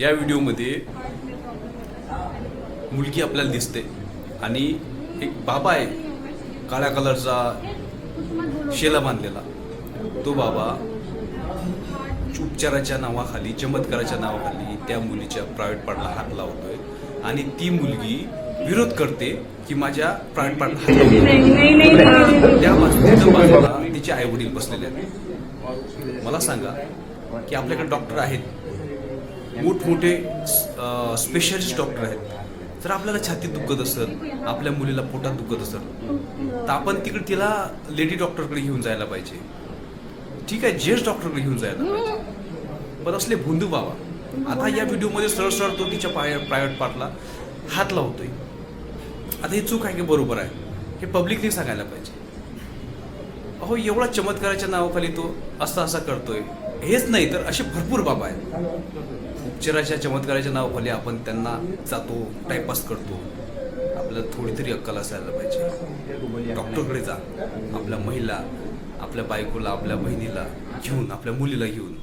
या व्हिडिओमध्ये मुलगी आपल्याला दिसते आणि एक बाबा आहे काळ्या कलरचा शेला बांधलेला. तो बाबा उपचाराच्या नावाखाली चमत्काराच्या नावाखाली त्या मुलीच्या प्रायव्हेट पार्टला हात लावतोय आणि ती मुलगी विरोध करते की माझ्या प्रायव्हेट पार्टला हात. त्या बाजूला तिचे आई वडील बसलेले आहेत. मला सांगा की आपल्याकडे डॉक्टर आहेत? मोठमोठे स्पेशलिस्ट डॉक्टर आहेत. जर आपल्याला छातीत दुखत असेल आपल्या मुलीला पोटात दुखत असेल तर आपण तिकडे तिला लेडी डॉक्टरकडे घेऊन जायला पाहिजे. ठीक आहे जेंट्स डॉक्टरकडे घेऊन जायला पाहिजे. पण असले भुंदू बाबा आता या व्हिडिओमध्ये सरळ सरळ तो तिच्या पाय प्रायव्हेट पार्टला हात लावतोय. आता ही चूक आहे की बरोबर आहे? हे पब्लिकने सांगायला पाहिजे. अहो एवढा चमत्काराच्या नावाखाली तो असा असा करतोय. हेच नाही तर असे भरपूर बाबा आहेत. उपचाराच्या चमत्काराच्या नावाखाली आपण त्यांना जातो टाइमपास करतो. आपल्याला थोडी तरी अक्कल असायला पाहिजे. डॉक्टरकडे जा आपल्या महिला आपल्या बायकोला आपल्या बहिणीला घेऊन आपल्या मुलीला घेऊन.